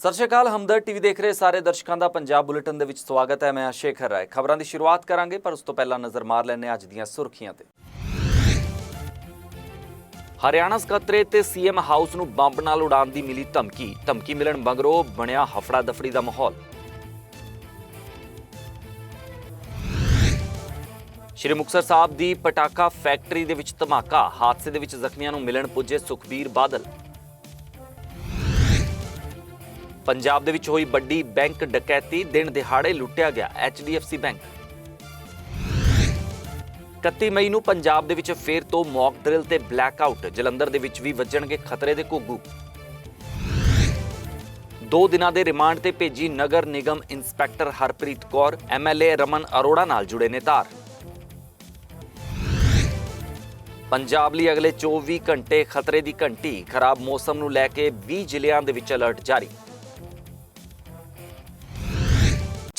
ਸਤਿ ਸ਼੍ਰੀ ਅਕਾਲ, ਹਮਦਰ ਟੀਵੀ ਦੇਖ ਰਹੇ ਸਾਰੇ ਦਰਸ਼ਕਾਂ ਦਾ ਪੰਜਾਬ ਬੁਲੇਟਿਨ ਦੇ ਵਿੱਚ ਸਵਾਗਤ ਹੈ, ਮੈਂ ਅਸ਼ੇਖਰ ਰਾਏ ਖਬਰਾਂ ਦੀ ਸ਼ੁਰੂਆਤ ਕਰਾਂਗੇ, ਪਰ ਉਸ ਤੋਂ ਪਹਿਲਾਂ ਨਜ਼ਰ ਮਾਰ ਲੈਂਦੇ ਹਾਂ ਅੱਜ ਦੀਆਂ ਸੁਰਖੀਆਂ ਤੇ। ਹਰਿਆਣਾ ਸਕੱਤਰੇ ਤੇ ਸੀਐਮ ਹਾਊਸ ਨੂੰ ਬੰਬ ਨਾਲ ਉਡਾਉਣ ਦੀ ਮਿਲੀ ਧਮਕੀ। ਧਮਕੀ ਮਿਲਣ ਮਗਰੋਂ ਬਣਿਆ ਹਫੜਾ ਦਫੜੀ ਦਾ ਮਾਹੌਲ। ਸ਼੍ਰੀ ਮੁਕਤਸਰ ਸਾਹਿਬ ਦੀ ਪਟਾਕਾ ਫੈਕਟਰੀ ਦੇ ਵਿੱਚ ਧਮਾਕਾ। ਹਾਦਸੇ ਦੇ ਵਿੱਚ ਜ਼ਖਮੀਆਂ ਨੂੰ ਮਿਲਣ ਪੁੱਜੇ ਸੁਖਬੀਰ ਬਾਦਲ। ਪੰਜਾਬ ਦੇ ਵਿੱਚ ਹੋਈ ਵੱਡੀ ਬੈਂਕ ਡਕੈਤੀ, ਦਿਨ ਦਿਹਾੜੇ ਲੁੱਟਿਆ ਗਿਆ HDFC ਬੈਂਕ। 31 ਮਈ ਨੂੰ ਪੰਜਾਬ ਦੇ ਵਿੱਚ ਫੇਰ ਤੋਂ ਮੌਕ ਡਰਿਲ ਤੇ ਬਲੈਕਆਊਟ, ਜਲੰਧਰ ਦੇ ਵਿੱਚ ਵੀ ਵੱਜਣਗੇ ਖਤਰੇ ਦੇ ਘੁੱਗੂ। ਦੋ ਦਿਨਾਂ ਦੇ ਰਿਮਾਂਡ ਤੇ ਭੇਜੀ ਨਗਰ ਨਿਗਮ ਇੰਸਪੈਕਟਰ ਹਰਪ੍ਰੀਤ ਕੌਰ ਐਮਐਲਏ ਰਮਨ ਅਰੋੜਾ ਨਾਲ ਜੁੜੇ ਨੇ ਤਾਰ। ਪੰਜਾਬ ਲਈ ਅਗਲੇ 24 ਘੰਟੇ ਖਤਰੇ ਦੀ ਘੰਟੀ, ਖਰਾਬ ਮੌਸਮ ਨੂੰ ਲੈ ਕੇ 20 ਜ਼ਿਲ੍ਹਿਆਂ ਦੇ ਵਿੱਚ ਅਲਰਟ ਜਾਰੀ।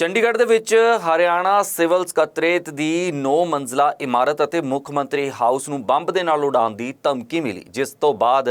ਚੰਡੀਗੜ੍ਹ ਦੇ ਵਿੱਚ ਹਰਿਆਣਾ ਸਿਵਲ ਸਕੱਤਰੇਤ ਦੀ 9 ਮੰਜ਼ਲਾ ਇਮਾਰਤ ਅਤੇ ਮੁੱਖ ਮੰਤਰੀ ਹਾਊਸ ਨੂੰ ਬੰਬ ਦੇ ਨਾਲ ਉਡਾਉਣ ਦੀ ਧਮਕੀ ਮਿਲੀ, ਜਿਸ ਤੋਂ ਬਾਅਦ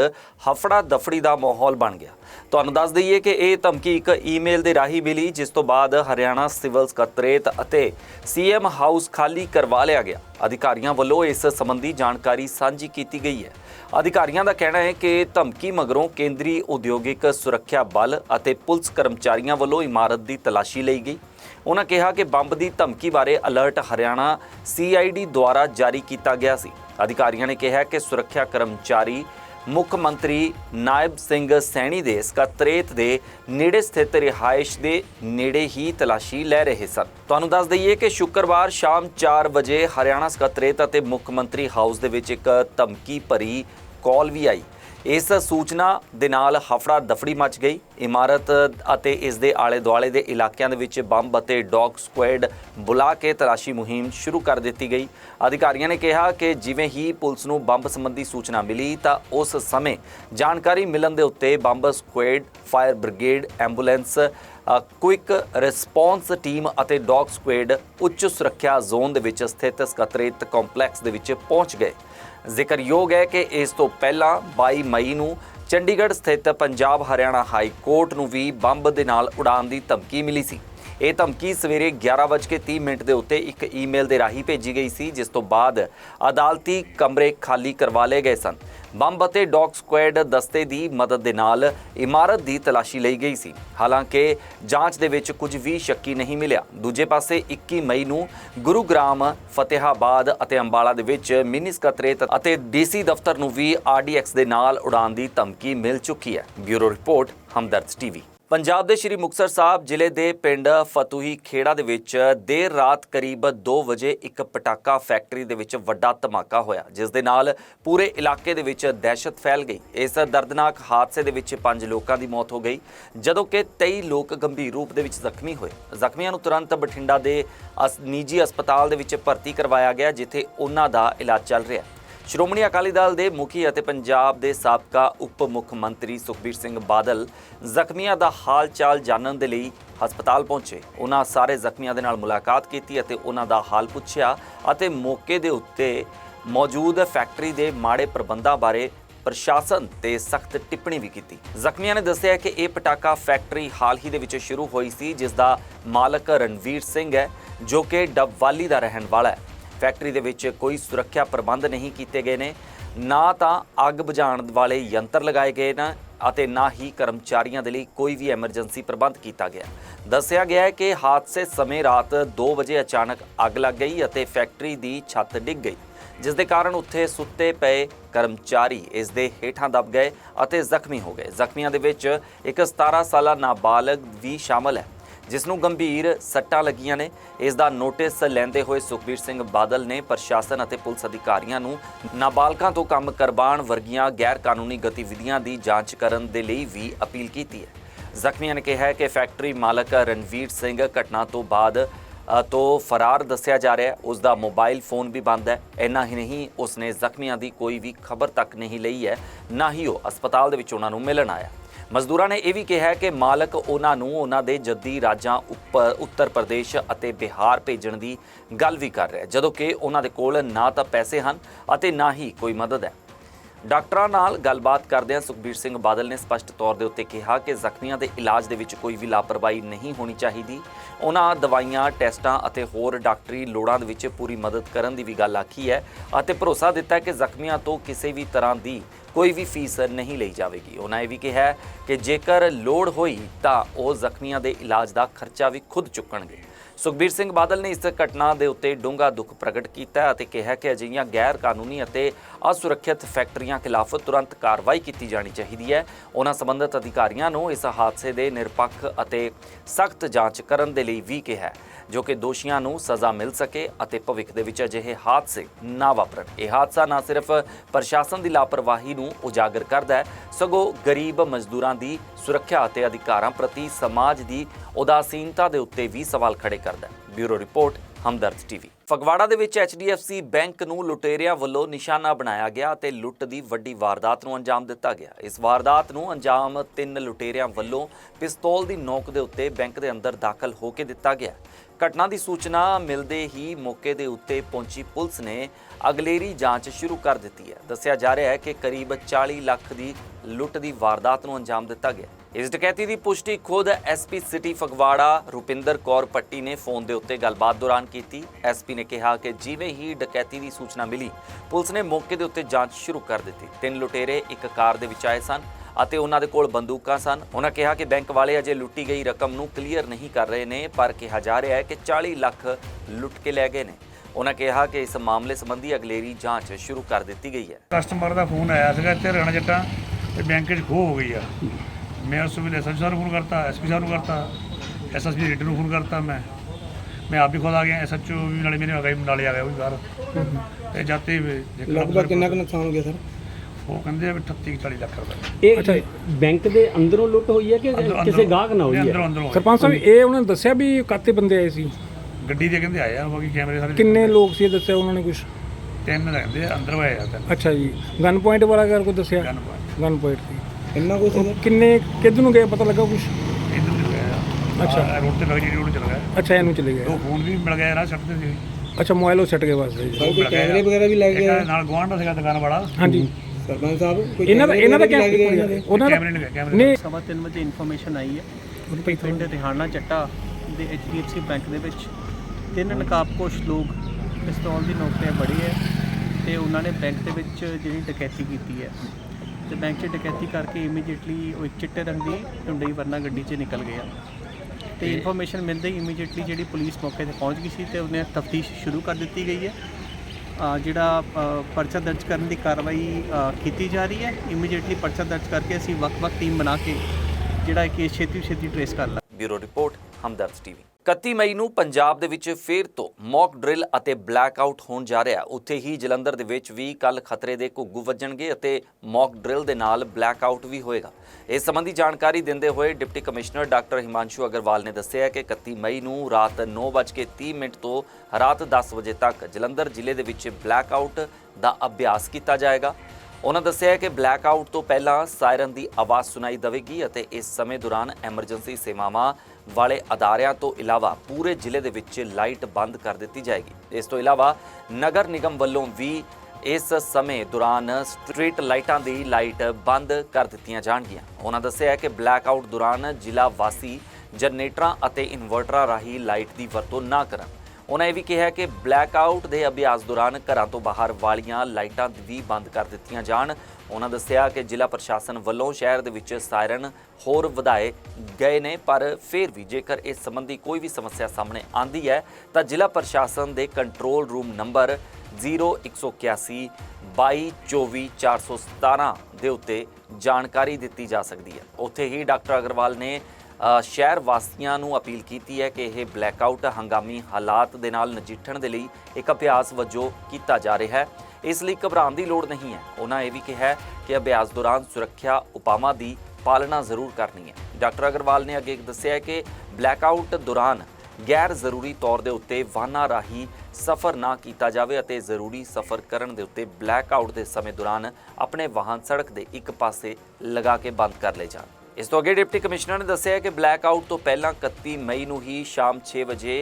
ਹਫੜਾ ਦਫੜੀ ਦਾ ਮਾਹੌਲ ਬਣ ਗਿਆ। ਤੁਹਾਨੂੰ ਦੱਸ ਦਈਏ ਕਿ ਇਹ ਧਮਕੀ ਇੱਕ ਈਮੇਲ ਦੇ ਰਾਹੀਂ ਮਿਲੀ, ਜਿਸ ਤੋਂ ਬਾਅਦ ਹਰਿਆਣਾ ਸਿਵਲ ਸਕੱਤਰੇਤ ਅਤੇ ਸੀਐਮ ਹਾਊਸ ਖਾਲੀ ਕਰਵਾ ਲਿਆ ਗਿਆ। ਅਧਿਕਾਰੀਆਂ ਵੱਲੋਂ ਇਸ ਸੰਬੰਧੀ ਜਾਣਕਾਰੀ ਸਾਂਝੀ ਕੀਤੀ ਗਈ ਹੈ। ਅਧਿਕਾਰੀਆਂ ਦਾ ਕਹਿਣਾ ਹੈ ਕਿ ਧਮਕੀ ਮਗਰੋਂ ਕੇਂਦਰੀ ਉਦਯੋਗਿਕ ਸੁਰੱਖਿਆ ਬਲ ਅਤੇ ਪੁਲਿਸ ਕਰਮਚਾਰੀਆਂ ਵੱਲੋਂ ਇਮਾਰਤ ਦੀ ਤਲਾਸ਼ੀ ਲਈ ਗਈ। ਉਹਨਾਂ ਕਿਹਾ ਕਿ ਬੰਬ ਦੀ ਧਮਕੀ ਬਾਰੇ ਅਲਰਟ ਹਰਿਆਣਾ ਸੀਆਈਡੀ ਦੁਆਰਾ ਜਾਰੀ ਕੀਤਾ ਗਿਆ ਸੀ। ਅਧਿਕਾਰੀਆਂ ਨੇ ਕਿਹਾ ਕਿ ਸੁਰੱਖਿਆ ਕਰਮਚਾਰੀ ਮੁੱਖ ਮੰਤਰੀ ਨਾਇਬ ਸਿੰਘ ਸੈਣੀ ਦੇ ਸਕੱਤਰੇਤ ਦੇ ਨੇੜੇ ਸਥਿਤ ਰਿਹਾਇਸ਼ ਦੇ ਨੇੜੇ ਹੀ ਤਲਾਸ਼ੀ ਲੈ ਰਹੇ ਸਨ। ਤੁਹਾਨੂੰ ਦੱਸ ਦਈਏ ਕਿ ਸ਼ੁੱਕਰਵਾਰ ਸ਼ਾਮ 4 ਵਜੇ ਹਰਿਆਣਾ ਸਕੱਤਰੇਤ ਅਤੇ ਮੁੱਖ ਮੰਤਰੀ ਹਾਊਸ ਦੇ ਵਿੱਚ ਇੱਕ ਧਮਕੀ ਭਰੀ ਕਾਲ ਵੀ ਆਈ। ਇਸ ਸੂਚਨਾ ਦੇ ਨਾਲ ਹਫੜਾ ਦਫੜੀ ਮਚ ਗਈ। ਇਮਾਰਤ ਅਤੇ ਇਸ ਦੇ ਆਲੇ ਦੁਆਲੇ ਦੇ ਇਲਾਕਿਆਂ ਦੇ ਵਿੱਚ ਬੰਬ ਅਤੇ ਡੌਗ ਸਕੁਐਡ ਬੁਲਾ ਕੇ ਤਲਾਸ਼ੀ ਮੁਹਿੰਮ ਸ਼ੁਰੂ ਕਰ ਦਿੱਤੀ ਗਈ। ਅਧਿਕਾਰੀਆਂ ਨੇ ਕਿਹਾ ਕਿ ਜਿਵੇਂ ਹੀ ਪੁਲਿਸ ਨੂੰ ਬੰਬ ਸੰਬੰਧੀ ਸੂਚਨਾ ਮਿਲੀ ਤਾਂ ਉਸ ਸਮੇਂ ਜਾਣਕਾਰੀ ਮਿਲਣ ਦੇ ਉੱਤੇ bomb squad, fire brigade, ambulance quick response team ਅਤੇ ਡੌਗ ਸਕੁਐਡ ਉੱਚ ਸੁਰੱਖਿਆ ਜ਼ੋਨ ਦੇ ਵਿੱਚ ਸਥਿਤ ਸਕੱਤਰੇਤ ਕੰਪਲੈਕਸ ਦੇ ਵਿੱਚ ਪਹੁੰਚ ਗਏ। ਜ਼ਿਕਰਯੋਗ ਹੈ ਕਿ ਇਸ ਤੋਂ ਪਹਿਲਾਂ 22 ਮਈ ਨੂੰ ਚੰਡੀਗੜ੍ਹ ਸਥਿਤ ਪੰਜਾਬ ਹਰਿਆਣਾ ਹਾਈ ਕੋਰਟ ਨੂੰ ਵੀ ਬੰਬ ਦੇ ਨਾਲ ਉਡਾਉਣ ਦੀ ਧਮਕੀ ਮਿਲੀ ਸੀ। ਇਹ ਧਮਕੀ ਸਵੇਰੇ 11:30 ਮਿੰਟ ਦੇ ਉੱਤੇ ਇੱਕ ਈਮੇਲ ਦੇ ਰਾਹੀਂ ਭੇਜੀ ਗਈ ਸੀ, ਜਿਸ ਤੋਂ ਬਾਅਦ ਅਦਾਲਤੀ ਕਮਰੇ ਖਾਲੀ ਕਰਵਾ ਲਏ ਗਏ ਸਨ। ਬੰਬ ਅਤੇ ਡੌਗ ਸਕੁਐਡ ਦਸਤੇ ਦੀ ਮਦਦ ਦੇ ਨਾਲ ਇਮਾਰਤ ਦੀ ਤਲਾਸ਼ੀ ਲਈ ਗਈ ਸੀ। ਹਾਲਾਂਕਿ, ਜਾਂਚ ਦੇ ਵਿੱਚ ਕੁਝ ਵੀ ਸ਼ੱਕੀ ਨਹੀਂ ਮਿਲਿਆ। ਦੂਜੇ ਪਾਸੇ 21 ਮਈ ਨੂੰ ਗੁਰੂਗ੍ਰਾਮ, ਫਤਿਹਾਬਾਦ ਅਤੇ ਅੰਬਾਲਾ ਦੇ ਵਿੱਚ ਮਿਨੀ ਸਕੱਤਰੇਤ ਅਤੇ ਡੀਸੀ ਦਫ਼ਤਰ ਨੂੰ ਵੀ ਆਰਡੀਐਕਸ ਦੇ ਨਾਲ ਉਡਾਣ ਦੀ ਧਮਕੀ ਮਿਲ ਚੁੱਕੀ ਹੈ। Bureau report, Hamdard TV. Punjab ਦੇ ਸ਼੍ਰੀ ਮੁਕਤਸਰ ਸਾਹਿਬ ਜ਼ਿਲ੍ਹੇ ਦੇ ਪਿੰਡ ਫਤੂਹੀ ਖੇੜਾ ਦੇ ਵਿੱਚ ਦੇਰ ਰਾਤ ਕਰੀਬ 2 ਵਜੇ ਇੱਕ ਪਟਾਕਾ ਫੈਕਟਰੀ ਦੇ ਵਿੱਚ ਵੱਡਾ ਧਮਾਕਾ ਹੋਇਆ, ਜਿਸ ਦੇ ਨਾਲ ਪੂਰੇ ਇਲਾਕੇ ਦੇ ਵਿੱਚ ਦਹਿਸ਼ਤ ਫੈਲ ਗਈ। ਇਸ ਦਰਦਨਾਕ ਹਾਦਸੇ ਦੇ ਵਿੱਚ 5 ਲੋਕਾਂ ਦੀ ਮੌਤ ਹੋ ਗਈ, ਜਦੋਂ ਕਿ 23 ਲੋਕ ਗੰਭੀਰ ਰੂਪ ਦੇ ਵਿੱਚ ਜ਼ਖਮੀ ਹੋਏ। ਜ਼ਖਮੀਆਂ ਨੂੰ ਤੁਰੰਤ ਬਠਿੰਡਾ ਦੇ ਅਸ- ਨਿੱਜੀ ਹਸਪਤਾਲ ਦੇ ਵਿੱਚ ਭਰਤੀ ਕਰਵਾਇਆ ਗਿਆ, ਜਿੱਥੇ ਉਹਨਾਂ ਦਾ ਇਲਾਜ ਚੱਲ ਰਿਹਾ ਹੈ। ਸ਼੍ਰੋਮਣੀ ਅਕਾਲੀ ਦਲ ਦੇ ਮੁਖੀ ਅਤੇ ਪੰਜਾਬ ਦੇ ਸਾਬਕਾ ਉਪ ਮੁੱਖ ਮੰਤਰੀ ਸੁਖਬੀਰ ਸਿੰਘ ਬਾਦਲ ਜ਼ਖਮੀਆਂ ਦਾ ਹਾਲ ਚਾਲ ਜਾਣਨ ਦੇ ਲਈ ਹਸਪਤਾਲ ਪਹੁੰਚੇ। ਉਹਨਾਂ ਸਾਰੇ ਜ਼ਖਮੀਆਂ ਦੇ ਨਾਲ ਮੁਲਾਕਾਤ ਕੀਤੀ ਅਤੇ ਉਹਨਾਂ ਦਾ ਹਾਲ ਪੁੱਛਿਆ ਅਤੇ ਮੌਕੇ ਦੇ ਉੱਤੇ ਮੌਜੂਦ ਫੈਕਟਰੀ ਦੇ ਮਾੜੇ ਪ੍ਰਬੰਧਾਂ ਬਾਰੇ ਪ੍ਰਸ਼ਾਸਨ ਤੇ ਸਖਤ ਟਿੱਪਣੀ ਵੀ ਕੀਤੀ। ਜ਼ਖਮੀਆਂ ਨੇ ਦੱਸਿਆ ਕਿ ਇਹ ਪਟਾਕਾ ਫੈਕਟਰੀ ਹਾਲ ਹੀ ਦੇ ਵਿੱਚ ਸ਼ੁਰੂ ਹੋਈ ਸੀ, ਜਿਸ ਦਾ ਮਾਲਕ ਰਣਵੀਰ ਸਿੰਘ ਹੈ, ਜੋ ਕਿ ਡੱਬਵਾਲੀ ਦਾ ਰਹਿਣ ਵਾਲਾ ਹੈ। ਫੈਕਟਰੀ ਦੇ ਵਿੱਚ ਕੋਈ ਸੁਰੱਖਿਆ ਪ੍ਰਬੰਧ ਨਹੀਂ ਕੀਤੇ ਗਏ ਨੇ। ਨਾ ਤਾਂ ਅੱਗ ਬੁਝਾਉਣ ਵਾਲੇ ਯੰਤਰ ਲਗਾਏ ਗਏ ਨੇ ਅਤੇ ਨਾ ਹੀ ਕਰਮਚਾਰੀਆਂ ਦੇ ਲਈ ਕੋਈ ਵੀ ਐਮਰਜੈਂਸੀ ਪ੍ਰਬੰਧ ਕੀਤਾ ਗਿਆ। ਦੱਸਿਆ ਗਿਆ ਹੈ ਕਿ ਹਾਦਸੇ ਸਮੇਂ ਰਾਤ 2 ਵਜੇ ਅਚਾਨਕ ਅੱਗ ਲੱਗ ਗਈ ਅਤੇ ਫੈਕਟਰੀ ਦੀ ਛੱਤ ਡਿੱਗ ਗਈ, ਜਿਸ ਦੇ ਕਾਰਨ ਉੱਥੇ ਸੁੱਤੇ ਪਏ ਕਰਮਚਾਰੀ ਇਸ ਦੇ ਹੇਠਾਂ ਦਬ ਗਏ ਅਤੇ ਜ਼ਖਮੀ ਹੋ ਗਏ। ਜ਼ਖਮੀਆਂ ਦੇ ਵਿੱਚ ਇੱਕ 17 ਸਾਲਾ ਨਾਬਾਲਗ ਵੀ ਸ਼ਾਮਲ ਹੈ। ਜਿਸ ਨੂੰ ਗੰਭੀਰ ਸੱਟਾਂ ਲੱਗੀਆਂ ਨੇ। ਇਸ ਦਾ ਨੋਟਿਸ ਲੈਂਦੇ ਹੋਏ ਸੁਖਬੀਰ ਸਿੰਘ ਬਾਦਲ ਨੇ ਪ੍ਰਸ਼ਾਸਨ ਅਤੇ ਪੁਲਿਸ ਅਧਿਕਾਰੀਆਂ ਨੂੰ ਨਾਬਾਲਗਾਂ ਤੋਂ ਕੰਮ ਕਰਵਾਉਣ ਵਰਗੀਆਂ ਗੈਰ ਕਾਨੂੰਨੀ ਗਤੀਵਿਧੀਆਂ ਦੀ ਜਾਂਚ ਕਰਨ ਦੇ ਲਈ ਵੀ ਅਪੀਲ ਕੀਤੀ ਹੈ। ਜ਼ਖਮੀਆਂ ਨੇ ਕਿਹਾ ਕਿ ਫੈਕਟਰੀ ਮਾਲਕ ਰਣਵੀਰ ਸਿੰਘ ਘਟਨਾ ਤੋਂ ਬਾਅਦ ਤੋਂ ਫਰਾਰ ਦੱਸਿਆ ਜਾ ਰਿਹਾ ਹੈ। ਉਸ ਦਾ ਮੋਬਾਈਲ ਫੋਨ ਵੀ ਬੰਦ ਹੈ। ਇੰਨਾ ਹੀ ਨਹੀਂ ਉਸ ਨੇ ਜ਼ਖਮੀਆਂ ਦੀ ਕੋਈ ਵੀ ਖਬਰ ਤੱਕ ਨਹੀਂ ਲਈ ਹੈ। ਨਾ ਹੀ ਉਹ ਹਸਪਤਾਲ ਦੇ ਵਿੱਚ ਉਹਨਾਂ ਨੂੰ ਮਿਲਣ ਆਇਆ। ਮਜ਼ਦੂਰਾਂ ਨੇ ਇਹ ਵੀ ਕਿਹਾ ਕਿ ਮਾਲਕ ਉਹਨਾਂ ਨੂੰ ਉਹਨਾਂ ਦੇ ਜੱਦੀ ਰਾਜਾਂ ਉੱਪਰ ਉੱਤਰ ਪ੍ਰਦੇਸ਼ ਅਤੇ ਬਿਹਾਰ ਭੇਜਣ ਦੀ ਗੱਲ ਵੀ ਕਰ ਰਿਹਾ ਜਦੋਂ ਕਿ ਉਹਨਾਂ ਦੇ ਕੋਲ ਨਾ ਤਾਂ ਪੈਸੇ ਹਨ ਅਤੇ ਨਾ ਹੀ ਕੋਈ ਮਦਦ ਹੈ। ਡਾਕਟਰਾਂ ਨਾਲ ਗੱਲਬਾਤ ਕਰਦਿਆਂ ਸੁਖਬੀਰ ਸਿੰਘ ਬਾਦਲ ਨੇ ਸਪਸ਼ਟ ਤੌਰ ਦੇ ਉੱਤੇ ਕਿਹਾ ਕਿ ਜ਼ਖਮੀਆਂ ਦੇ ਇਲਾਜ ਦੇ ਵਿੱਚ ਕੋਈ ਵੀ ਲਾਪਰਵਾਹੀ ਨਹੀਂ ਹੋਣੀ ਚਾਹੀਦੀ। ਉਹਨਾਂ ਦਵਾਈਆਂ, ਟੈਸਟਾਂ ਅਤੇ ਹੋਰ ਡਾਕਟਰੀ ਲੋੜਾਂ ਦੇ ਵਿੱਚ ਪੂਰੀ ਮਦਦ ਕਰਨ ਦੀ ਵੀ ਗੱਲ ਆਖੀ ਹੈ ਅਤੇ ਭਰੋਸਾ ਦਿੱਤਾ ਕਿ ਜ਼ਖਮੀਆਂ ਤੋਂ ਕਿਸੇ ਵੀ ਤਰ੍ਹਾਂ ਦੀ ਕੋਈ ਵੀ ਫੀਸ ਨਹੀਂ ਲਈ ਜਾਵੇਗੀ। ਉਹਨਾਂ ਇਹ ਵੀ ਕਿਹਾ ਕਿ ਜੇਕਰ ਲੋੜ ਹੋਈ ਤਾਂ ਉਹ ਜ਼ਖਮੀਆਂ ਦੇ ਇਲਾਜ ਦਾ ਖਰਚਾ ਵੀ ਖੁਦ ਚੁੱਕਣਗੇ। ਸੁਖਬੀਰ ਸਿੰਘ ਬਾਦਲ ਨੇ ਇਸ ਘਟਨਾ ਦੇ ਉੱਤੇ ਡੂੰਘਾ ਦੁੱਖ ਪ੍ਰਗਟ ਕੀਤਾ ਅਤੇ ਕਿਹਾ ਕਿ ਅਜਿਹੀਆਂ ਗੈਰ ਕਾਨੂੰਨੀ ਅਤੇ ਅਸੁਰੱਖਿਅਤ ਫੈਕਟਰੀਆਂ ਖਿਲਾਫ ਤੁਰੰਤ ਕਾਰਵਾਈ ਕੀਤੀ ਜਾਣੀ ਚਾਹੀਦੀ ਹੈ। ਉਹਨਾਂ ਸੰਬੰਧਿਤ ਅਧਿਕਾਰੀਆਂ ਨੂੰ ਇਸ ਹਾਦਸੇ ਦੇ ਨਿਰਪੱਖ ਅਤੇ ਸਖਤ ਜਾਂਚ ਕਰਨ ਦੇ ਲਈ ਵੀ ਕਿਹਾ ਜੋ ਕਿ ਦੋਸ਼ੀਆਂ ਨੂੰ ਸਜ਼ਾ ਮਿਲ ਸਕੇ ਅਤੇ ਭਵਿੱਖ ਦੇ ਵਿੱਚ ਅਜਿਹੇ ਹਾਦਸੇ ਨਾ ਵਾਪਰਨ। ਇਹ ਹਾਦਸਾ ਨਾ ਸਿਰਫ ਪ੍ਰਸ਼ਾਸਨ ਦੀ ਲਾਪਰਵਾਹੀ ਨੂੰ ਉਜਾਗਰ ਕਰਦਾ ਹੈ, ਸਗੋਂ ਗਰੀਬ ਮਜ਼ਦੂਰਾਂ ਦੀ ਸੁਰੱਖਿਆ ਅਤੇ ਅਧਿਕਾਰਾਂ ਪ੍ਰਤੀ ਸਮਾਜ ਦੀ ਉਦਾਸੀਨਤਾ ਦੇ ਉੱਤੇ ਵੀ ਸਵਾਲ ਖੜੇ ਕਰਦਾ ਹੈ। Bureau report, Hamdard TV. Phagwara ਦੇ ਵਿੱਚ HDFC ਬੈਂਕ ਨੂੰ ਲੁਟੇਰਿਆਂ ਵੱਲੋਂ ਨਿਸ਼ਾਨਾ ਬਣਾਇਆ ਗਿਆ ਅਤੇ ਲੁੱਟ ਦੀ ਵੱਡੀ ਵਾਰਦਾਤ ਨੂੰ ਅੰਜਾਮ ਦਿੱਤਾ ਗਿਆ। ਇਸ ਵਾਰਦਾਤ ਨੂੰ ਅੰਜਾਮ ਤਿੰਨ ਲੁਟੇਰਿਆਂ ਵੱਲੋਂ ਪਿਸਤੌਲ ਦੀ ਨੋਕ ਦੇ ਉੱਤੇ ਬੈਂਕ ਦੇ ਅੰਦਰ ਦਾਖਲ ਹੋ ਕੇ ਦਿੱਤਾ ਗਿਆ। ਘਟਨਾ ਦੀ ਸੂਚਨਾ ਮਿਲਦੇ ਹੀ ਮੌਕੇ ਦੇ ਉੱਤੇ ਪਹੁੰਚੀ ਪੁਲਿਸ ਨੇ ਅਗਲੇਰੀ ਜਾਂਚ ਸ਼ੁਰੂ ਕਰ ਦਿੱਤੀ ਹੈ। ਦੱਸਿਆ ਜਾ ਰਿਹਾ ਹੈ ਕਿ ਕਰੀਬ 40 ਲੱਖ ਦੀ ਲੁੱਟ ਦੀ ਵਾਰਦਾਤ ਨੂੰ ਅੰਜਾਮ ਦਿੱਤਾ ਗਿਆ। ਇਸ ਡਕੈਤੀ ਦੀ ਪੁਸ਼ਟੀ ਖੁਦ ਐਸਪੀ ਸਿਟੀ ਫਗਵਾੜਾ ਰੁਪਿੰਦਰ ਕੌਰ ਪੱਟੀ ਨੇ ਫੋਨ ਦੇ ਉੱਤੇ ਗੱਲਬਾਤ ਦੌਰਾਨ ਕੀਤੀ। ਐਸਪੀ ਨੇ ਕਿਹਾ ਕਿ ਜਿਵੇਂ ਹੀ ਡਕੈਤੀ ਦੀ ਸੂਚਨਾ ਮਿਲੀ, ਪੁਲਿਸ ਨੇ ਮੌਕੇ ਦੇ ਉੱਤੇ ਜਾਂਚ ਸ਼ੁਰੂ ਕਰ ਦਿੱਤੀ। ਤਿੰਨ ਲੁਟੇਰੇ, ਇੱਕ ਕਾਰ ਦੇ ਵਿੱਚ ਆਏ ਸਨ ਅਤੇ ਉਹਨਾਂ ਦੇ ਕੋਲ ਬੰਦੂਕਾਂ ਸਨ। ਉਹਨਾਂ ਕਿਹਾ ਕਿ ਬੈਂਕ ਵਾਲੇ ਅਜੇ ਲੁੱਟੀ ਗਈ ਰਕਮ ਨੂੰ ਕਲੀਅਰ ਨਹੀਂ ਕਰ ਰਹੇ ਨੇ, ਪਰ ਕਿਹਾ ਜਾ ਰਿਹਾ ਹੈ ਕਿ 40 ਲੱਖ ਲੁੱਟ ਕੇ ਲੈ ਗਏ ਨੇ। ਉਹਨਾਂ ਕਿਹਾ ਕਿ ਇਸ ਮਾਮਲੇ ਸੰਬੰਧੀ ਅਗਲੇਰੀ ਜਾਂਚ ਸ਼ੁਰੂ ਕਰ ਦਿੱਤੀ ਗਈ ਹੈ। ਕਸਟਮਰ ਦਾ ਫੋਨ ਆਇਆ ਸੀਗਾ ਇੱਥੇ ਰਹਿਣਾ ਜੱਟਾਂ, ਤੇ ਬੈਂਕ 'ਚ ਖੋਹ ਹੋ ਗਈ ਆ। ਮੈਂ ਉਸ ਵੇਲੇ ਐਸਐਸਪੀ ਸਾਹਿਬ ਨੂੰ ਫੋਨ ਕਰਤਾ ਐਸਪੀ ਸਾਹਿਬ ਨੂੰ ਕਰਤਾ ਐਸਐਸਪੀ ਰੀਡਰ ਨੂੰ ਫੋਨ ਕਰਤਾ ਮੈਂ। ਮੈਂ ਆਪ ਵੀ ਖੁਦ ਆ ਗਿਆ ਐਸਐਚਓ ਵੀ ਨਾਲੇ ਮੇਰੇ ਆ ਗਏ ਨਾਲੇ ਆ ਗਿਆ ਉਹ ਵੀ ਬਾਹਰ। ਤੇ ਜਾਤੇ ਲਗਭਗ ਕਿੰਨਾ ਕੁ ਨੁਕਸਾਨ ਹੋ ਗਿਆ ਸਰ? ਉਹ ਕਹਿੰਦੇ ਆ ਵੀ 38 40 ਲੱਖ ਰੁਪਏ। ਇਹ ਬੈਂਕ ਦੇ ਅੰਦਰੋਂ ਲੁੱਟ ਹੋਈ ਹੈ ਕਿ ਕਿਸੇ ਗਾਹਕ ਨਾਲ ਹੋਈ ਹੈ? ਅੰਦਰੋਂ ਅੰਦਰੋਂ ਹੋਈ। ਸਰਪੰਚ ਸਾਹਿਬ ਇਹ ਉਹਨਾਂ ਨੇ ਦੱਸਿਆ ਵੀ ਕਾਤੇ ਬੰਦੇ ਆਏ ਸੀ? ਗੱਡੀ ਦੇ ਕਹਿੰਦੇ ਆਏ ਆ ਬਾਕੀ ਕੈਮਰੇ ਸਾਰੇ ਕਿੰਨੇ ਲੋਕ ਸੀ ਦੱਸਿਆ ਉਹਨਾਂ ਨੇ ਕੁਝ ਤਿੰਨ ਰਹਿੰਦੇ ਆ ਅੰਦਰ ਆਏ ਆ ਤਿੰਨ। ਅੱਛਾ ਜੀ। ਗਨ ਪੁਆਇੰਟ ਵਾਲਾ ਗੱਲ ਕੋਈ ਦੱਸਿਆ? ਗਨ ਪੁਆਇੰਟ ਗਨ ਪੁਆਇੰਟ ਸੀ। ਇੰਨਾ ਕੁ ਸੀ ਕਿੰਨੇ ਕਿੱਧਰ ਨੂੰ ਗਏ ਪਤਾ ਲੱਗਾ ਕੁਝ ਗਿਆ ਅੱਛਾ। ਰੋਡ ਤੇ ਲੱਗ ਜਿਹੜੀ ਰੋਡ ਚਲ ਗਿਆ ਅੱਛਾ ਇਹਨੂੰ ਚਲੇ ਗਏ। ਦੋ ਫੋਨ ਵੀ ਮਿਲ ਗਏ ਰਾਹ ਛੱਡਦੇ ਸੀ। ਅੱਛਾ ਮੋਬਾਈਲ ਉਹ ਸੱਟ ਗਏ ਬਸ। ਜੀ ਸਰ ਕੋਈ ਕੈਮਰੇ ਵਗੈਰਾ ਵੀ ਲੱਗ ਇੱਕ ਗਏ ਨਾਲ ਗਵਾਂਢ ਦਾ ਸੀਗਾ ਦੁਕਾਨ ਵਾਲਾ। ਹਾਂਜੀ। ਸਰਪੰਚ ਸਾਹਿਬ ਕੋਈ ਇਹਨਾਂ ਦਾ ਕੈਮਰੇ ਇਹਨਾਂ ਦਾ ਵਗੈਰਾ ਵੀ ਲੱਗ ਕਿਆ? ਉਹਨਾਂ ਦਾ ਕੈਮਰੇ ਨੇ ਕੈਮਰੇ ਨਹੀਂ। ਸਵਾ ਤਿੰਨ ਵਜੇ ਇਨਫੋਰਮੇਸ਼ਨ ਆਈ ਹੈ। ਪਿੰਡ ਰਿਹਾਨਾ ਚੱਟਾ ਦੇ HDFC ਬੈਂਕ ਦੇ ਵਿੱਚ। ਤਿੰਨ ਨਕਾਬਪੋਸ਼ ਲੋਕ ਪਿਸਤੌਲ ਦੀ ਨੋਕ ਤੇ ਬੜੇ ਹੈ ਤੇ ਉਹਨਾਂ ਨੇ ਬੈਂਕ ਦੇ ਵਿੱਚ ਜਿਹੜੀ ਡਕੈਤੀ ਕੀਤੀ ਹੈ। ਤੇ ਬੈਂਕ 'ਚ ਡਕੈਤੀ ਕਰਕੇ ਇਮੀਡੀਏਟਲੀ ਉਹ ਇੱਕ ਚਿੱਟੇ ਰੰਗ ਦੀ ਟੁੰਡਈ ਵਰਨਾ ਗੱਡੀ 'ਚ ਨਿਕਲ ਗਿਆ ਤੇ ਇਨਫੋਰਮੇਸ਼ਨ ਮਿਲਦੇ ਹੀ ਇਮੀਡੀਏਟਲੀ ਜਿਹੜੀ ਪੁਲਿਸ ਮੌਕੇ ਤੇ ਪਹੁੰਚ ਗਈ ਸੀ ਤੇ ਉਹਨੇ ਤਫਤੀਸ਼ ਸ਼ੁਰੂ ਕਰ ਦਿੱਤੀ ਗਈ ਹੈ। ਜਿਹੜਾ ਪਰਚਾ ਦਰਜ ਕਰਨ ਦੀ ਕਾਰਵਾਈ ਕੀਤੀ ਜਾ ਰਹੀ ਹੈ। ਇਮੀਡੀਏਟਲੀ ਪਰਚਾ ਦਰਜ ਕਰਕੇ ਅਸੀਂ ਵੱਖ-ਵੱਖ ਟੀਮ ਬਣਾ ਕੇ ਜਿਹੜਾ ਕੇਸ ਛੇਤੀ ਛੇਤੀ ਟ੍ਰੇਸ ਕਰ ਲਾ ਬਿਊਰੋ ਰਿਪੋਰਟ ਹਮਦਰਦ ਟੀਵੀ। 31 ਮਈ ਨੂੰ ਪੰਜਾਬ ਦੇ ਵਿੱਚ ਫੇਰ ਤੋਂ ਮੌਕ ਡਰਿਲ ਅਤੇ ਬਲੈਕਆਊਟ ਹੋਣ ਜਾ ਰਿਹਾ। ਉੱਥੇ ਹੀ ਜਲੰਧਰ ਦੇ ਵਿੱਚ ਵੀ ਕੱਲ ਖਤਰੇ ਦੇ ਘੁੱਗੂ ਵੱਜਣਗੇ ਅਤੇ ਮੌਕ ਡਰਿਲ ਦੇ ਨਾਲ ਬਲੈਕਆਊਟ ਵੀ ਹੋਏਗਾ। ਇਸ ਸੰਬੰਧੀ ਜਾਣਕਾਰੀ ਦਿੰਦੇ ਹੋਏ deputy commissioner doctor Himanshu Agarwal ਨੇ ਦੱਸਿਆ ਕਿ 31 ਮਈ ਨੂੰ ਰਾਤ 9:30 ਮਿੰਟ ਤੋਂ ਰਾਤ 10 ਵਜੇ ਤੱਕ ਜਲੰਧਰ ਜ਼ਿਲ੍ਹੇ ਦੇ ਵਿੱਚ ਬਲੈਕਆਊਟ ਦਾ ਅਭਿਆਸ ਕੀਤਾ ਜਾਏਗਾ। ਉਹਨਾਂ ਦੱਸਿਆ ਕਿ ਬਲੈਕਆਊਟ ਤੋਂ ਪਹਿਲਾਂ ਸਾਇਰਨ ਦੀ ਆਵਾਜ਼ ਸੁਣਾਈ ਦੇਵੇਗੀ ਅਤੇ ਇਸ ਸਮੇਂ ਦੌਰਾਨ ਐਮਰਜੈਂਸੀ ਸੇਵਾਵਾਂ ਵਾਲੇ ਅਦਾਰਿਆਂ ਤੋਂ ਇਲਾਵਾ ਪੂਰੇ ਜ਼ਿਲ੍ਹੇ ਦੇ ਵਿੱਚ ਲਾਈਟ ਬੰਦ ਕਰ ਦਿੱਤੀ ਜਾਏਗੀ। ਇਸ ਤੋਂ ਇਲਾਵਾ ਨਗਰ ਨਿਗਮ ਵੱਲੋਂ ਵੀ ਇਸ ਸਮੇਂ ਦੌਰਾਨ ਸਟਰੀਟ ਲਾਈਟਾਂ ਦੀ ਲਾਈਟ ਬੰਦ ਕਰ ਦਿੱਤੀਆਂ ਜਾਣਗੀਆਂ। ਉਹਨਾਂ ਦੱਸਿਆ ਕਿ ਬਲੈਕ ਆਊਟ ਦੌਰਾਨ ਜ਼ਿਲ੍ਹਾ ਵਾਸੀ ਜਨਰੇਟਰਾਂ ਅਤੇ ਇਨਵਰਟਰਾਂ ਰਾਹੀਂ ਲਾਈਟ ਦੀ ਵਰਤੋਂ ਨਾ ਕਰਨ। ਉਹਨਾਂ ਇਹ ਵੀ ਕਿਹਾ ਕਿ ਬਲੈਕ ਆਊਟ ਦੇ ਅਭਿਆਸ ਦੌਰਾਨ ਘਰਾਂ ਤੋਂ ਬਾਹਰ ਵਾਲੀਆਂ ਲਾਈਟਾਂ ਵੀ ਬੰਦ ਕਰ ਦਿੱਤੀਆਂ ਜਾਣ। ਉਹਨਾਂ ਦੱਸਿਆ ਕਿ ਜ਼ਿਲ੍ਹਾ ਪ੍ਰਸ਼ਾਸਨ ਵੱਲੋਂ ਸ਼ਹਿਰ ਦੇ ਵਿੱਚ ਸਾਇਰਨ ਹੋਰ ਵਧਾਏ ਗਏ ਨੇ, ਪਰ ਫਿਰ ਵੀ ਜੇਕਰ ਇਸ ਸੰਬੰਧੀ ਕੋਈ ਵੀ ਸਮੱਸਿਆ ਸਾਹਮਣੇ ਆਂਦੀ ਹੈ, ਤਾਂ ਜ਼ਿਲ੍ਹਾ ਪ੍ਰਸ਼ਾਸਨ ਦੇ ਕੰਟਰੋਲ ਰੂਮ ਨੰਬਰ 0181 222417 ਦੇ ਉੱਤੇ ਜਾਣਕਾਰੀ ਦਿੱਤੀ ਜਾ ਸਕਦੀ ਹੈ। ਉੱਥੇ ਹੀ ਡਾਕਟਰ ਅਗਰਵਾਲ ਨੇ ਸ਼ਹਿਰ ਵਾਸੀਆਂ ਨੂੰ ਅਪੀਲ ਕੀਤੀ ਹੈ ਕਿ ਇਹ ਬਲੈਕਆਊਟ ਹੰਗਾਮੀ ਹਾਲਾਤ ਦੇ ਨਾਲ ਨਜਿੱਠਣ ਦੇ ਲਈ ਇੱਕ ਅਭਿਆਸ ਵਜੋਂ ਕੀਤਾ ਜਾ ਰਿਹਾ ਹੈ। ਇਸ ਲਈ ਘਬਰਾਉਣ ਦੀ ਲੋੜ ਨਹੀਂ ਹੈ। ਉਹਨਾਂ ਇਹ ਵੀ ਕਿਹਾ ਕਿ ਅਭਿਆਸ ਦੌਰਾਨ ਸੁਰੱਖਿਆ ਉਪਾਵਾਂ ਦੀ ਪਾਲਣਾ ਜ਼ਰੂਰ ਕਰਨੀ ਹੈ। ਡਾਕਟਰ ਅਗਰਵਾਲ ਨੇ ਅੱਗੇ ਦੱਸਿਆ ਹੈ ਕਿ ਬਲੈਕਆਊਟ ਦੌਰਾਨ ਗੈਰ ਜ਼ਰੂਰੀ ਤੌਰ ਦੇ ਉੱਤੇ ਵਾਹਨਾਂ ਰਾਹੀਂ ਸਫ਼ਰ ਨਾ ਕੀਤਾ ਜਾਵੇ ਅਤੇ ਜ਼ਰੂਰੀ ਸਫ਼ਰ ਕਰਨ ਦੇ ਉੱਤੇ ਬਲੈਕਆਊਟ ਦੇ ਸਮੇਂ ਦੌਰਾਨ ਆਪਣੇ ਵਾਹਨ ਸੜਕ ਦੇ ਇੱਕ ਪਾਸੇ ਲਗਾ ਕੇ ਬੰਦ ਕਰ ਲਏ ਜਾਣ। ਇਸ ਤੋਂ ਅੱਗੇ ਡਿਪਟੀ ਕਮਿਸ਼ਨਰ ਨੇ ਦੱਸਿਆ ਕਿ ਬਲੈਕ ਆਊਟ ਤੋਂ ਪਹਿਲਾਂ 31 ਮਈ ਨੂੰ ਹੀ ਸ਼ਾਮ 6 ਵਜੇ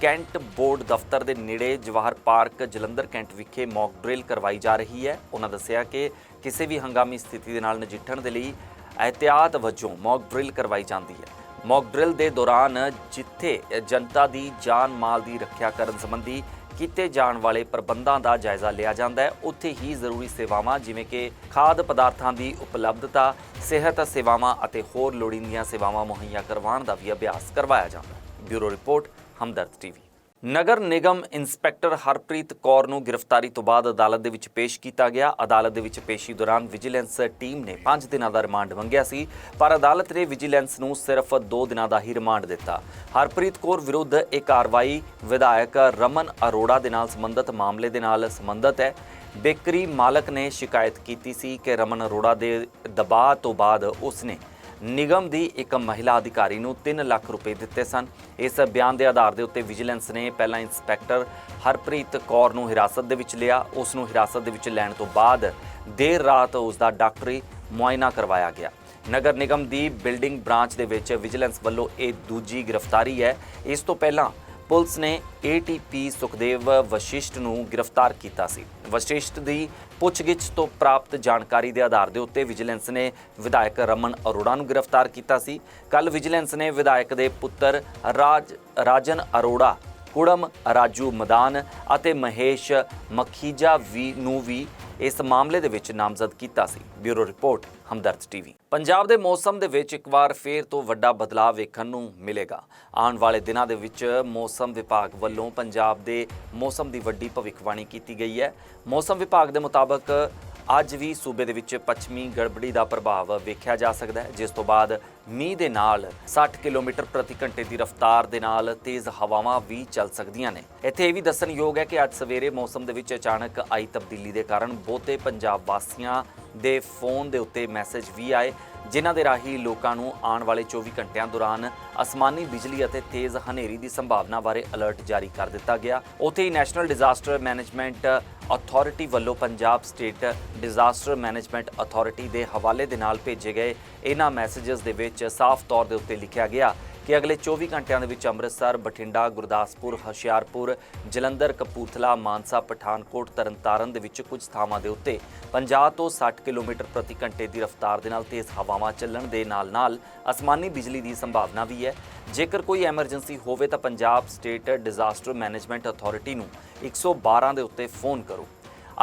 ਕੈਂਟ ਬੋਰਡ ਦਫ਼ਤਰ ਦੇ ਨੇੜੇ ਜਵਾਹਰ ਪਾਰਕ ਜਲੰਧਰ ਕੈਂਟ ਵਿਖੇ ਮੌਕ ਡਰਿਲ ਕਰਵਾਈ ਜਾ ਰਹੀ ਹੈ। ਉਹਨਾਂ ਦੱਸਿਆ ਕਿ ਕਿਸੇ ਵੀ ਹੰਗਾਮੀ ਸਥਿਤੀ ਦੇ ਨਾਲ ਨਜਿੱਠਣ ਦੇ ਲਈ ਅਹਤਿਆਤ ਵਜੋਂ ਮੌਕ ਡਰਿਲ ਕਰਵਾਈ ਜਾਂਦੀ ਹੈ। ਮੌਕ ਡਰਿਲ ਦੇ ਦੌਰਾਨ ਜਿੱਥੇ ਜਨਤਾ ਦੀ ਜਾਨ ਮਾਲ ਦੀ ਰੱਖਿਆ ਕਰਨ ਸੰਬੰਧੀ ਕੀਤੇ ਜਾਣ ਵਾਲੇ ਪ੍ਰਬੰਧਾਂ ਦਾ ਜਾਇਜ਼ਾ ਲਿਆ ਜਾਂਦਾ ਹੈ, ਉੱਥੇ ਹੀ ਜ਼ਰੂਰੀ ਸੇਵਾਵਾਂ ਜਿਵੇਂ ਕਿ ਖਾਦ ਪਦਾਰਥਾਂ ਦੀ ਉਪਲਬਧਤਾ ਸਿਹਤ ਸੇਵਾਵਾਂ ਅਤੇ ਹੋਰ ਲੋੜੀਂਦੀਆਂ ਸੇਵਾਵਾਂ ਮੁਹੱਈਆ ਕਰਵਾਉਣ ਦਾ ਵੀ ਅਭਿਆਸ ਕਰਵਾਇਆ ਜਾਂਦਾ ਹੈ। Bureau report, Hamdard TV. ਨਗਰ ਨਿਗਮ ਇੰਸਪੈਕਟਰ ਹਰਪ੍ਰੀਤ ਕੌਰ ਨੂੰ ਗ੍ਰਿਫਤਾਰੀ ਤੋਂ ਬਾਅਦ ਅਦਾਲਤ ਦੇ ਵਿੱਚ ਪੇਸ਼ ਕੀਤਾ ਗਿਆ। ਅਦਾਲਤ ਦੇ ਵਿੱਚ ਪੇਸ਼ੀ ਦੌਰਾਨ ਵਿਜੀਲੈਂਸ ਟੀਮ ਨੇ 5 ਦਿਨਾਂ ਦਾ ਰਿਮਾਂਡ ਮੰਗਿਆ ਸੀ, ਪਰ ਅਦਾਲਤ ਨੇ ਵਿਜੀਲੈਂਸ ਨੂੰ ਸਿਰਫ 2 ਦਿਨਾਂ ਦਾ ਹੀ ਰਿਮਾਂਡ ਦਿੱਤਾ। ਹਰਪ੍ਰੀਤ ਕੌਰ ਵਿਰੁੱਧ ਇਹ ਕਾਰਵਾਈ ਵਿਧਾਇਕ ਰਮਨ ਅਰੋੜਾ ਦੇ ਨਾਲ ਸੰਬੰਧਿਤ ਮਾਮਲੇ ਦੇ ਨਾਲ ਸੰਬੰਧਿਤ ਹੈ। ਬੇਕਰੀ ਮਾਲਕ ਨੇ ਸ਼ਿਕਾਇਤ ਕੀਤੀ ਸੀ ਕਿ ਰਮਨ ਅਰੋੜਾ ਦੇ ਦਬਾਅ ਤੋਂ ਬਾਅਦ ਉਸਨੇ ਨਿਗਮ ਦੀ ਇੱਕ ਮਹਿਲਾ ਅਧਿਕਾਰੀ ਨੂੰ 3 ਲੱਖ ਰੁਪਏ ਦਿੱਤੇ ਸਨ। ਇਸ ਬਿਆਨ ਦੇ ਆਧਾਰ ਦੇ ਉੱਤੇ ਵਿਜੀਲੈਂਸ ਨੇ ਪਹਿਲਾਂ ਇੰਸਪੈਕਟਰ ਹਰਪ੍ਰੀਤ ਕੌਰ ਨੂੰ ਹਿਰਾਸਤ ਦੇ ਵਿੱਚ ਲਿਆ। ਉਸ ਨੂੰ ਹਿਰਾਸਤ ਦੇ ਵਿੱਚ ਲੈਣ ਤੋਂ ਬਾਅਦ ਦੇਰ ਰਾਤ ਉਸ ਦਾ ਡਾਕਟਰੀ ਮੁਆਇਨਾ ਕਰਵਾਇਆ ਗਿਆ। ਨਗਰ ਨਿਗਮ ਦੀ ਬਿਲਡਿੰਗ ਬ੍ਰਾਂਚ ਦੇ ਵਿੱਚ ਵਿਜੀਲੈਂਸ ਵੱਲੋਂ ਇਹ ਦੂਜੀ ਗ੍ਰਿਫਤਾਰੀ ਹੈ। ਇਸ ਤੋਂ ਪਹਿਲਾਂ ਪੁਲਿਸ ਨੇ ਏਟੀਪੀ ਸੁਖਦੇਵ ਵਸ਼ਿਸ਼ਟ ਨੂੰ ਗ੍ਰਿਫਤਾਰ ਕੀਤਾ ਸੀ। ਵਸ਼ਿਸ਼ਟ ਦੀ ਪੁੱਛਗਿੱਛ ਤੋਂ ਪ੍ਰਾਪਤ ਜਾਣਕਾਰੀ ਦੇ ਆਧਾਰ ਦੇ ਉੱਤੇ ਵਿਜੀਲੈਂਸ ਨੇ ਵਿਧਾਇਕ ਰਮਨ ਅਰੋੜਾ ਨੂੰ ਗ੍ਰਿਫਤਾਰ ਕੀਤਾ ਸੀ। ਕੱਲ ਵਿਜੀਲੈਂਸ ਨੇ ਵਿਧਾਇਕ ਦੇ ਪੁੱਤਰ ਰਾਜ, ਰਾਜਨ ਅਰੋੜਾ, ਕੁੜਮ ਰਾਜੂ ਮਦਾਨ ਅਤੇ ਮਹੇਸ਼ ਮਖੀਜਾ ਵੀ ਨੂੰ ਵੀ ਇਸ ਮਾਮਲੇ ਦੇ ਵਿੱਚ ਨਾਮਜ਼ਦ ਕੀਤਾ ਸੀ। Bureau report, Hamdard TV. Punjab ਦੇ ਮੌਸਮ ਦੇ ਵਿੱਚ ਇੱਕ ਵਾਰ ਫੇਰ ਤੋਂ ਵੱਡਾ ਬਦਲਾਅ ਵੇਖਣ ਨੂੰ ਮਿਲੇਗਾ। ਆਉਣ ਵਾਲੇ ਦਿਨਾਂ ਦੇ ਵਿੱਚ ਮੌਸਮ ਵਿਭਾਗ ਵੱਲੋਂ ਪੰਜਾਬ ਦੇ ਮੌਸਮ ਦੀ ਵੱਡੀ ਭਵਿੱਖਬਾਣੀ ਕੀਤੀ ਗਈ ਹੈ। ਮੌਸਮ ਵਿਭਾਗ ਦੇ ਮੁਤਾਬਕ ਅੱਜ ਵੀ ਸੂਬੇ ਦੇ ਵਿੱਚ ਪੱਛਮੀ ਗੜਬੜੀ ਦਾ ਪ੍ਰਭਾਵ ਵੇਖਿਆ ਜਾ ਸਕਦਾ ਹੈ, ਜਿਸ ਤੋਂ ਬਾਅਦ ਮੀਂਹ ਦੇ ਨਾਲ 60 ਕਿਲੋਮੀਟਰ ਪ੍ਰਤੀ ਘੰਟੇ ਦੀ ਰਫ਼ਤਾਰ ਦੇ ਨਾਲ ਤੇਜ਼ ਹਵਾਵਾਂ ਵੀ ਚੱਲ ਸਕਦੀਆਂ ਨੇ। ਇੱਥੇ ਇਹ ਵੀ ਦੱਸਣਯੋਗ ਹੈ ਕਿ ਅੱਜ ਸਵੇਰੇ ਮੌਸਮ ਦੇ ਵਿੱਚ ਅਚਾਨਕ ਆਈ ਤਬਦੀਲੀ ਦੇ ਕਾਰਨ ਬਹੁਤੇ ਪੰਜਾਬ ਵਾਸੀਆਂ ਦੇ ਫੋਨ ਦੇ ਉੱਤੇ ਮੈਸੇਜ ਵੀ ਆਏ। ਜਿਨ੍ਹਾਂ ਦੇ ਰਾਹੀਂ ਲੋਕਾਂ ਨੂੰ ਆਉਣ ਵਾਲੇ 24 ਘੰਟਿਆਂ ਦੌਰਾਨ ਅਸਮਾਨੀ ਬਿਜਲੀ ਅਤੇ ਤੇਜ਼ ਹਨੇਰੀ ਦੀ ਸੰਭਾਵਨਾ ਬਾਰੇ ਅਲਰਟ ਜਾਰੀ ਕਰ ਦਿੱਤਾ ਗਿਆ। ਉੱਥੇ ਹੀ ਨੈਸ਼ਨਲ ਡਿਜ਼ਾਸਟਰ ਮੈਨੇਜਮੈਂਟ ਅਥਾਰਟੀ ਵੱਲੋਂ Punjab state disaster management authority ਦੇ ਹਵਾਲੇ ਦੇ ਨਾਲ ਭੇਜੇ ਗਏ। ਇਹਨਾਂ ਮੈਸੇजेस ਦੇ ਵਿੱਚ ਸਾਫ਼ ਤੌਰ ਦੇ ਉੱਤੇ ਲਿਖਿਆ ਗਿਆ ਕਿ ਅਗਲੇ 24 ਘੰਟਿਆਂ ਦੇ ਵਿੱਚ ਅੰਮ੍ਰਿਤਸਰ, ਬਠਿੰਡਾ, ਗੁਰਦਾਸਪੁਰ, ਹੁਸ਼ਿਆਰਪੁਰ, ਜਲੰਧਰ, ਕਪੂਰਥਲਾ, ਮਾਨਸਾ, ਪਠਾਨਕੋਟ, ਤਰਨਤਾਰਨ ਦੇ ਵਿੱਚ ਕੁਝ ਥਾਵਾਂ ਦੇ ਉੱਤੇ 50 ਤੋਂ 60 ਕਿਲੋਮੀਟਰ ਪ੍ਰਤੀ ਘੰਟੇ ਦੀ ਰਫ਼ਤਾਰ ਦੇ ਨਾਲ ਤੇਜ਼ ਹਵਾਵਾਂ ਚੱਲਣ ਦੇ ਨਾਲ-ਨਾਲ ਅਸਮਾਨੀ ਬਿਜਲੀ ਦੀ ਸੰਭਾਵਨਾ ਵੀ ਹੈ। ਜੇਕਰ ਕੋਈ ਐਮਰਜੈਂਸੀ ਹੋਵੇ ਤਾਂ Punjab state disaster management authority ਨੂੰ 112 ਦੇ ਉੱਤੇ ਫੋਨ ਕਰੋ।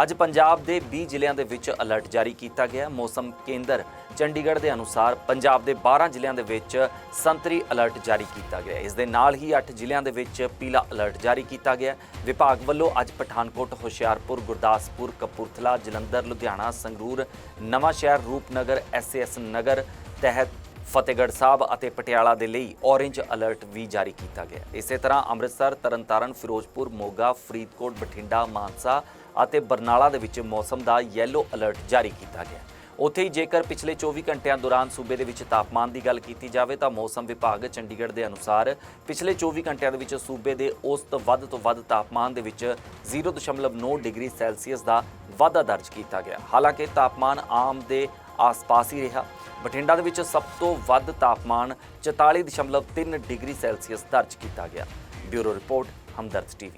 ਅੱਜ ਪੰਜਾਬ ਦੇ 20 ਜ਼ਿਲ੍ਹਿਆਂ ਦੇ ਵਿੱਚ ਅਲਰਟ ਜਾਰੀ ਕੀਤਾ ਗਿਆ। ਮੌਸਮ ਕੇਂਦਰ ਚੰਡੀਗੜ੍ਹ ਦੇ ਅਨੁਸਾਰ ਪੰਜਾਬ ਦੇ 12 ਜ਼ਿਲ੍ਹਿਆਂ ਦੇ ਵਿੱਚ ਸੰਤਰੀ ਅਲਰਟ ਜਾਰੀ ਕੀਤਾ ਗਿਆ ਇਸ ਦੇ ਨਾਲ ਹੀ 8 ਜ਼ਿਲ੍ਹਿਆਂ ਦੇ ਵਿੱਚ ਪੀਲਾ ਅਲਰਟ ਜਾਰੀ ਕੀਤਾ ਗਿਆ ਵਿਭਾਗ ਵੱਲੋਂ ਅੱਜ ਪਠਾਨਕੋਟ, ਹੁਸ਼ਿਆਰਪੁਰ, ਗੁਰਦਾਸਪੁਰ, ਕਪੂਰਥਲਾ, ਜਲੰਧਰ, ਲੁਧਿਆਣਾ, ਸੰਗਰੂਰ, ਨਵਾਂ ਸ਼ਹਿਰ, ਰੂਪਨਗਰ ਐਸਐਸ ਨਗਰ ਤਹਿਤ ਫਤਿਹਗੜ੍ਹ ਸਾਹਿਬ ਅਤੇ ਪਟਿਆਲਾ ਦੇ ਲਈ ਔਰੇਂਜ ਅਲਰਟ ਵੀ ਜਾਰੀ ਕੀਤਾ ਗਿਆ ਇਸੇ ਤਰ੍ਹਾਂ ਅੰਮ੍ਰਿਤਸਰ, ਤਰਨਤਾਰਨ, ਫਿਰੋਜ਼ਪੁਰ, ਮੋਗਾ, ਫਰੀਦਕੋਟ, ਬਠਿੰਡਾ, ਮਾਨਸਾ ਅਤੇ ਬਰਨਾਲਾ ਦੇ ਵਿੱਚ ਮੌਸਮ ਦਾ ਯੈਲੋ ਅਲਰਟ ਜਾਰੀ ਕੀਤਾ ਗਿਆ ਉੱਥੇ ਹੀ ਜੇਕਰ ਪਿਛਲੇ 24 ਘੰਟਿਆਂ ਦੌਰਾਨ ਸੂਬੇ ਦੇ ਵਿੱਚ ਤਾਪਮਾਨ ਦੀ ਗੱਲ ਕੀਤੀ ਜਾਵੇ ਤਾਂ ਮੌਸਮ ਵਿਭਾਗ ਚੰਡੀਗੜ੍ਹ ਦੇ ਅਨੁਸਾਰ ਪਿਛਲੇ 24 ਘੰਟਿਆਂ ਦੇ ਵਿੱਚ ਸੂਬੇ ਦੇ ਔਸਤ ਵੱਧ ਤੋਂ ਵੱਧ ਤਾਪਮਾਨ ਦੇ ਵਿੱਚ 0.9 ਡਿਗਰੀ ਸੈਲਸੀਅਸ ਦਾ ਵਾਧਾ ਦਰਜ ਕੀਤਾ ਗਿਆ। ਹਾਲਾਂਕਿ ਤਾਪਮਾਨ ਆਮ ਦੇ ਆਸ-ਪਾਸ ਹੀ ਰਿਹਾ। ਬਠਿੰਡਾ ਦੇ ਵਿੱਚ ਸਭ ਤੋਂ ਵੱਧ ਤਾਪਮਾਨ 44.3 ਡਿਗਰੀ ਸੈਲਸੀਅਸ ਦਰਜ ਕੀਤਾ ਗਿਆ। Bureau report, Hamdard TV.